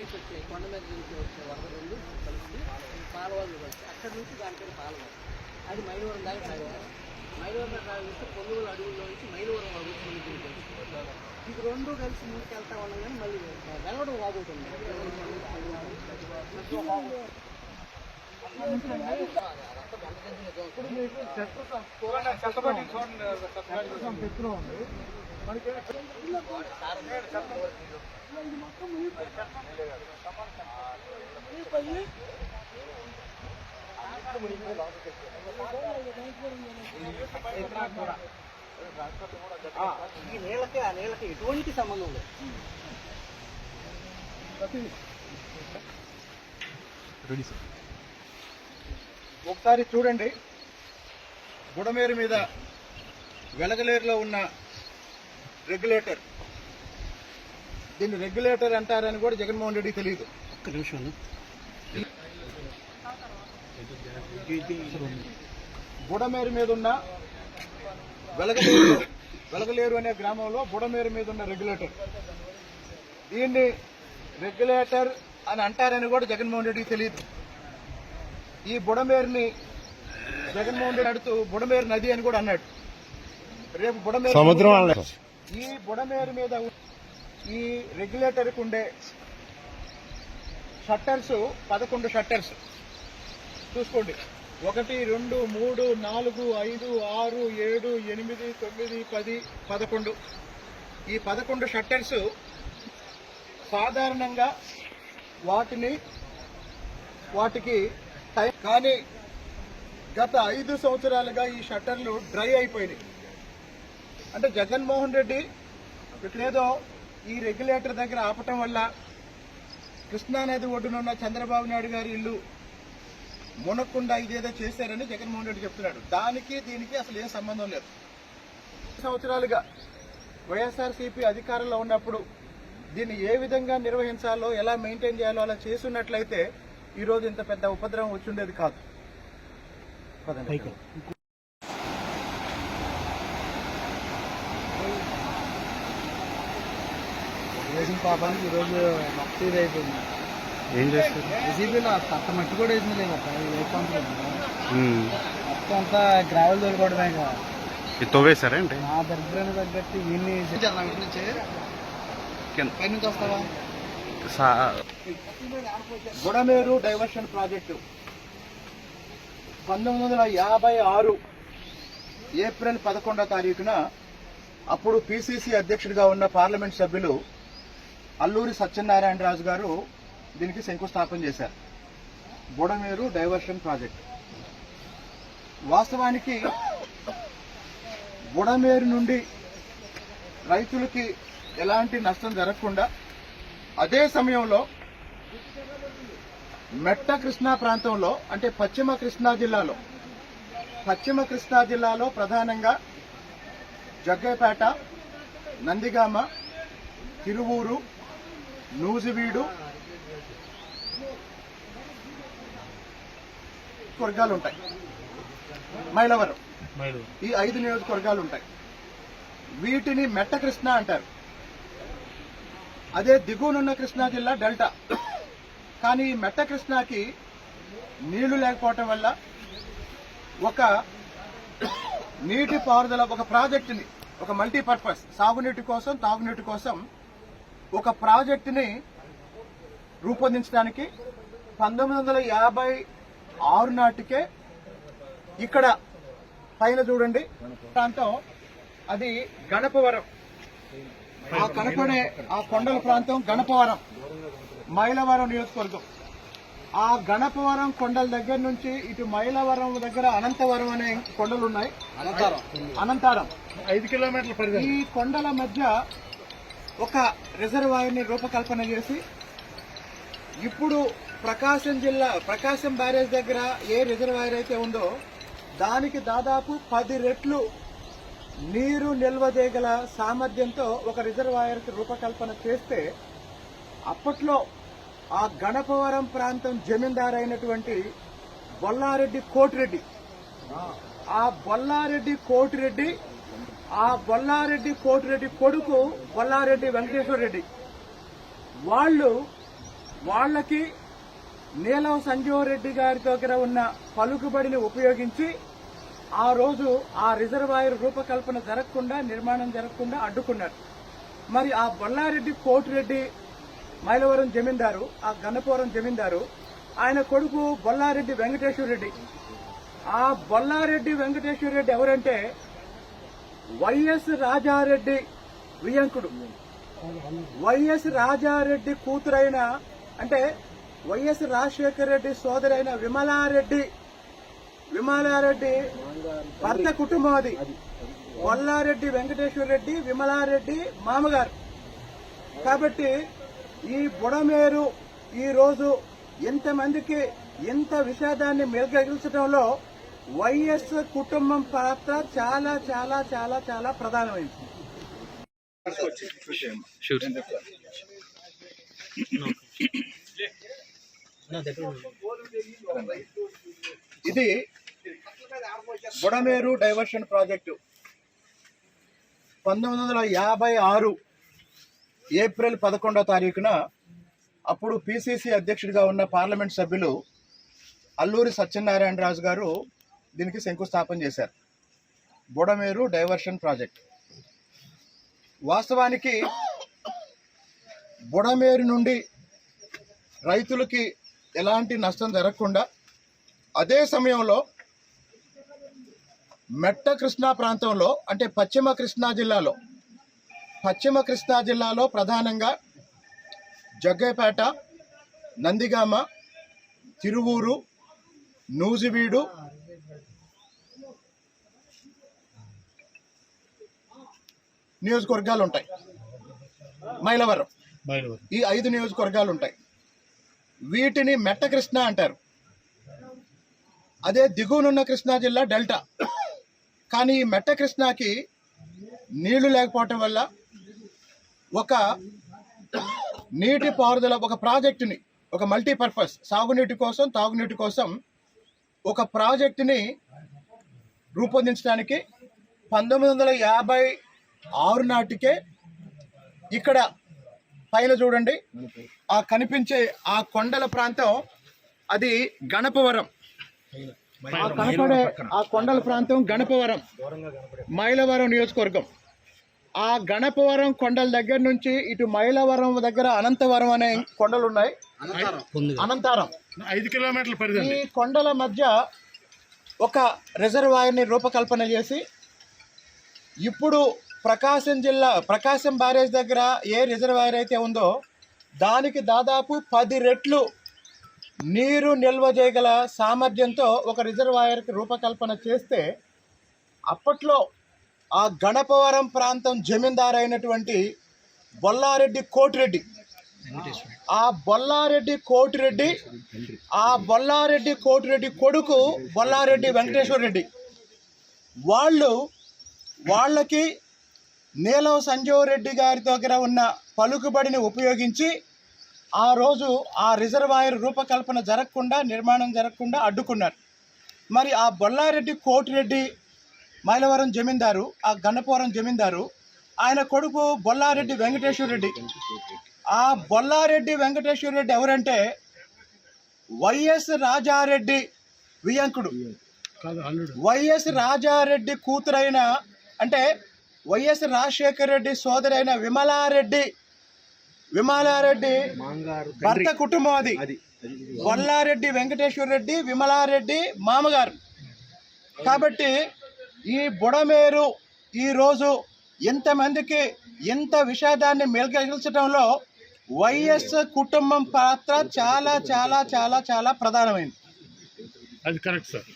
ఏకొండూరు శివపాడు పైకి వచ్చే కొండ మీద నుంచి వచ్చే వరద రెండు కలిసి పాలవాళ్ళు కలిసి అక్కడ నుంచి దాని పాలవాళ్ళు అది మైలవరం దాకా సాగారు మైలవరం దాకా సాగిస్తే పొంగులు అడవుల్లో నుంచి మైలవరం అడుగు ఇది రెండు కలిసి ముందుకు వెళ్తా ఉన్నాం కానీ మళ్ళీ వెళ్ళడం బాగుంటుంది ఇప్పుడు మీకు చెట్లు ఉంది మనకి ఈ నీళ్ళకి ఆ నీళ్ళకి ఎటువంటి సంబంధం లేదు ఒకసారి చూడండి బుడమేరు మీద వెలగలేరులో ఉన్న రెగ్యులేటర్. దీన్ని రెగ్యులేటర్ అంటారని కూడా జగన్మోహన్ రెడ్డి తెలియదు ఒక్క నిమిషం బుడమేరు మీద ఉన్న వెలగలేరు వెలగలేరు అనే గ్రామంలో బుడమేరు మీద ఉన్న రెగ్యులేటర్. దీన్ని రెగ్యులేటర్ అని అంటారని కూడా జగన్మోహన్ రెడ్డికి తెలియదు ఈ బుడమేరుని జగన్మోహన్ రెడ్డి అడుతూ బుడమేరు నది అని కూడా అన్నాడు. రేపు బుడమేరు సముద్రం ఈ బుడమేరు మీద ఈ రెగ్యులేటర్కి ఉండే షట్టర్స్ పదకొండు షట్టర్స్. చూసుకోండి. ఒకటి రెండు మూడు నాలుగు ఐదు ఆరు ఏడు ఎనిమిది తొమ్మిది పది పదకొండు. ఈ పదకొండు షట్టర్స్ సాధారణంగా వాటిని వాటికి టైం కానీ గత ఐదు సంవత్సరాలుగా ఈ షట్టర్లు డ్రై అయిపోయినాయి. అంటే జగన్మోహన్ రెడ్డి ఇక్కడేదో ఈ రెగ్యులేటర్ దగ్గర ఆపటం వల్ల కృష్ణానది ఒడ్డునున్న చంద్రబాబు నాయుడు గారి ఇల్లు మునక్కుండా ఇదేదో చేశారని జగన్మోహన్ రెడ్డి చెప్తున్నాడు. దానికి దీనికి అసలు ఏం సంబంధం లేదు. సంవత్సరాలుగా వైఎస్ఆర్సీపీ అధికారంలో ఉన్నప్పుడు దీన్ని ఏ విధంగా నిర్వహించాలో ఎలా మెయింటైన్ చేయాలో అలా చేస్తున్నట్లయితే ఈరోజు ఇంత పెద్ద ఉపద్రవం వచ్చుండేది కాదు. వేసిన పాపానికి ఈరోజు మట్టి ఇది అయిపోయింది ఏం చేస్తారు? మట్టి కూడా వేసింది లేదు వైకుంఠం మొత్తం అంతా గ్రావెల్ దొరకడమే కదా. ఇది తవ్వేశారా ఏంటి? నా దరిద్రాన్ని తగ్గట్టు ఇన్ని నుంచి కింద. పైనుంచి వస్తావా? Budameru diversion project. పంతొమ్మిది వందల యాభై ఆరు ఏప్రిల్ పదకొండో తారీఖున అప్పుడు పిసిసి అధ్యక్షుడిగా ఉన్న పార్లమెంట్ సభ్యులు అల్లూరి సత్యనారాయణరాజు గారు దీనికి శంకుస్థాపన చేశారు. Budameru diversion project. వాస్తవానికి బుడమేరు నుండి రైతులకి ఎలాంటి నష్టం జరగకుండా అదే సమయంలో మెట్ట కృష్ణా ప్రాంతంలో అంటే పశ్చిమ కృష్ణా జిల్లాలో పశ్చిమ కృష్ణా జిల్లాలో ప్రధానంగా జగ్గేపేట నందిగామ తిరువూరు నూజివీడు వర్గాలు ఉంటాయి. మైలవరం. ఈ ఐదు నియోజకవర్గాలు ఉంటాయి. వీటిని మెట్ట కృష్ణ అంటారు. అదే దిగువనున్న కృష్ణా జిల్లా డెల్టా. కానీ ఈ మెట్ట కృష్ణాకి నీళ్ళు లేకపోవటం వల్ల ఒక నీటి పారుదల ఒక ప్రాజెక్టుని ఒక మల్టీపర్పస్ సాగునీటి కోసం తాగునీటి కోసం ఒక ప్రాజెక్టుని రూపొందించడానికి పంతొమ్మిది వందల యాభై ఆరు నాటికే ఇక్కడ పైన చూడండి. ప్రాంతం అది గణపవరం. ఆ కనపడే ఆ కొండల ప్రాంతం గణపవరం మైలవరం నియోజకవర్గం. ఆ గణపవరం కొండల దగ్గర నుంచి ఇటు మైలవరం దగ్గర అనంతవరం అనే కొండలు ఉన్నాయి. అనంతరం అనంతారం ఐదు కిలోమీటర్ల పరిధి. ఈ కొండల మధ్య ఒక రిజర్వాయర్ని రూపకల్పన చేసి ఇప్పుడు ప్రకాశం జిల్లా ప్రకాశం బ్యారేజ్ దగ్గర ఏ రిజర్వాయర్ అయితే ఉందో దానికి దాదాపు పది రెట్లు నీరు నిల్వ చేయగల సామర్థ్యంతో ఒక రిజర్వాయర్కి రూపకల్పన చేస్తే అప్పట్లో ఆ గణపవరం ప్రాంతం జమీందారు అయినటువంటి బొల్లారెడ్డి కోటిరెడ్డి. ఆ బొల్లారెడ్డి కోటిరెడ్డి ఆ బొల్లారెడ్డి కోటిరెడ్డి కొడుకు బొల్లారెడ్డి వెంకటేశ్వర రెడ్డి వాళ్ళు వాళ్ళకి నీలం సంజీవరెడ్డి గారి దగ్గర ఉన్న పలుకుబడిని ఉపయోగించి ఆ రోజు ఆ రిజర్వాయర్ రూపకల్పన జరగకుండా నిర్మాణం జరగకుండా అడ్డుకున్నారు. మరి ఆ బొల్లారెడ్డి కోటిరెడ్డి మైలవరం జమీందారు ఆ గన్నపురం జమీందారు ఆయన కొడుకు బొల్లారెడ్డి వెంకటేశ్వర రెడ్డి ఆ బొల్లారెడ్డి వెంకటేశ్వర రెడ్డి ఎవరంటే వైఎస్ రాజారెడ్డి వియంకుడు వైఎస్ రాజారెడ్డి కూతురైన అంటే వైఎస్ రాజశేఖర రెడ్డి సోదరైన విమలారెడ్డి విమలారెడ్డి భర్త కుటుంబం అది కొల్లారెడ్డి వెంకటేశ్వర రెడ్డి విమలారెడ్డి మామగారు. కాబట్టి ఈ బుడమేరు ఈ రోజు ఎంతమందికి ఎంత విషాదాన్ని మెరుగగిల్చడంలో వైఎస్ కుటుంబం పాత్ర చాలా చాలా చాలా చాలా ప్రధానమైంది. ఇది బుడమేరు డైవర్షన్ ప్రాజెక్టు. పంతొమ్మిది వందల యాభై ఆరు ఏప్రిల్ పదకొండో తారీఖున అప్పుడు పిసిసి అధ్యక్షుడిగా ఉన్న పార్లమెంట్ సభ్యులు అల్లూరి సత్యనారాయణ రాజు గారు దీనికి శంకుస్థాపన చేశారు. Budameru diversion project. వాస్తవానికి బుడమేరు నుండి రైతులకి ఎలాంటి నష్టం జరగకుండా అదే సమయంలో మెట్ట కృష్ణా ప్రాంతంలో అంటే పశ్చిమ కృష్ణా జిల్లాలో పశ్చిమ కృష్ణా జిల్లాలో ప్రధానంగా జగ్గైపేట నందిగామ తిరువూరు నూజివీడు నియోజకవర్గాలు ఉంటాయి మైలవరం. ఈ ఐదు నియోజకవర్గాలు ఉంటాయి వీటిని మెట్ట కృష్ణ అంటారు. అదే దిగువనున్న కృష్ణా జిల్లా డెల్టా. కానీ ఈ మెట్ట కృష్ణాకి నీళ్ళు లేకపోవటం వల్ల ఒక నీటి పారుదల ఒక ప్రాజెక్టుని ఒక మల్టీపర్పస్ సాగునీటి కోసం తాగునీటి కోసం ఒక ప్రాజెక్టుని రూపొందించడానికి పంతొమ్మిది వందల యాభై ఆరు నాటికే ఇక్కడ పైన చూడండి. ఆ కనిపించే ఆ కొండల ప్రాంతం అది గణపవరం. ఆ కనపడే ఆ కొండల ప్రాంతం గణపవరం. మైలవరం నియోజకవర్గం. ఆ గణపవరం కొండల దగ్గర నుంచి ఇటు మైలవరం దగ్గర అనంతవరం అనే కొండలు ఉన్నాయి అనంతారం ఐదు కిలోమీటర్ల పరిధి ఈ కొండల మధ్య ఒక రిజర్వాయర్ని రూపకల్పన చేసి ఇప్పుడు ప్రకాశం జిల్లా ప్రకాశం బ్యారేజ్ దగ్గర ఏ రిజర్వాయర్ అయితే ఉందో దానికి దాదాపు పది రెట్లు నీరు నిల్వ చేయగల సామర్థ్యంతో ఒక రిజర్వాయర్కి రూపకల్పన చేస్తే అప్పట్లో ఆ గణపవరం ప్రాంతం జమీందారు అయినటువంటి బొల్లారెడ్డి కోటిరెడ్డి. ఆ బొల్లారెడ్డి కోటిరెడ్డి ఆ బొల్లారెడ్డి కోటిరెడ్డి కొడుకు బొల్లారెడ్డి వెంకటేశ్వర రెడ్డి వాళ్ళు వాళ్ళకి నీలం సంజీవ రెడ్డి గారి దగ్గర ఉన్న పలుకుబడిని ఉపయోగించి ఆ రోజు ఆ రిజర్వాయర్ రూపకల్పన జరగకుండా నిర్మాణం జరగకుండా అడ్డుకున్నారు. మరి ఆ బొల్లారెడ్డి కోటిరెడ్డి మైలవరం జమీందారు ఆ గన్నపురం జమీందారు ఆయన కొడుకు బొల్లారెడ్డి వెంకటేశ్వర రెడ్డి. ఆ బొల్లారెడ్డి వెంకటేశ్వర రెడ్డి ఎవరంటే వైఎస్ రాజారెడ్డి వియంకుడు. వైఎస్ రాజారెడ్డి కూతురైన అంటే వైఎస్ రాజశేఖర రెడ్డి సోదరైన విమలారెడ్డి విమలారెడ్డి భర్త కుటుంబం అది. వల్లారెడ్డి వెంకటేశ్వర రెడ్డి విమలారెడ్డి మామగారు. కాబట్టి ఈ బుడమేరు ఈ రోజు ఎంతమందికి ఎంత విషాదాన్ని మెలగల్చడంలో వైఎస్ కుటుంబం పాత్ర చాలా చాలా చాలా చాలా ప్రధానమైంది. అది కరెక్ట్ సార్.